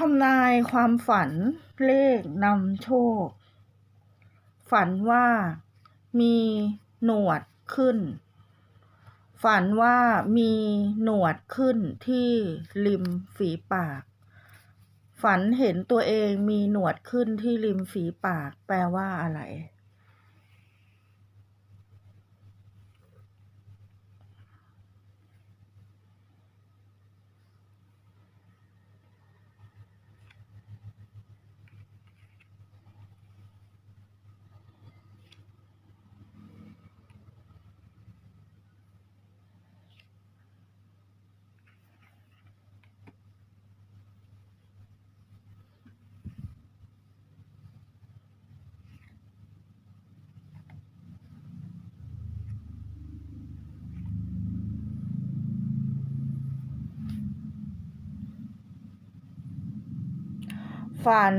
ทำนายความฝันเลขนำโชค ฝันว่ามีหนวดขึ้น ฝันว่ามีหนวดขึ้นที่ริมฝีปาก ฝันเห็นตัวเองมีหนวดขึ้นที่ริมฝีปากแปลว่าอะไร ฝัน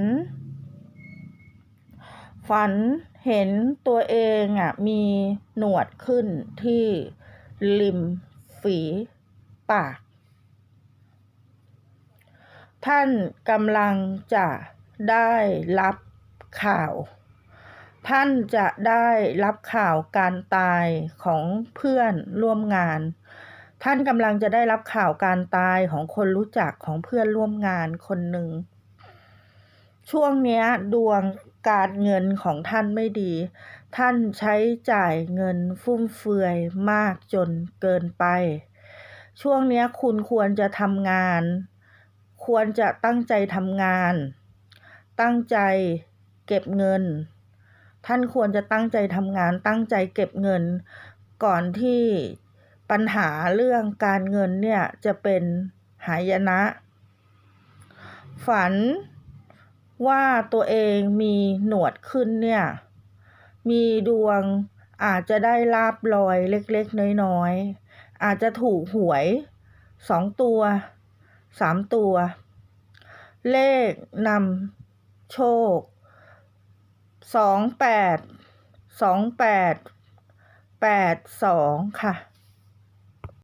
ฝันเห็นตัวเองอะมีหนวดขึ้นที่ริมฝีปาก ท่านกำลังจะได้รับข่าว ท่านจะได้รับข่าวการตายของเพื่อนร่วมงาน ท่านกำลังจะได้รับข่าวการตายของคนรู้จักของเพื่อนร่วมงานคนหนึ่ง ช่วงเนี้ยดวงการเงินของท่านไม่ดี ท่านใช้จ่ายเงินฟุ่มเฟือยมากจนเกินไป ช่วงเนี้ยคุณควรจะทำงาน ควรจะตั้งใจทำงาน ตั้งใจเก็บเงิน ท่านควรจะตั้งใจทำงาน ตั้งใจเก็บเงิน ก่อนที่ปัญหาเรื่องการเงินเนี่ยจะเป็นหายนะ ฝัน ว่าตัวเองมีหนวดขึ้นเนี่ย มีดวงอาจจะได้ลาบลอยเล็กๆ น้อยๆ อาจจะถูกหวยสองตัวสามตัว เลขนำโชคสองแปดสองแปดแปดสองค่ะ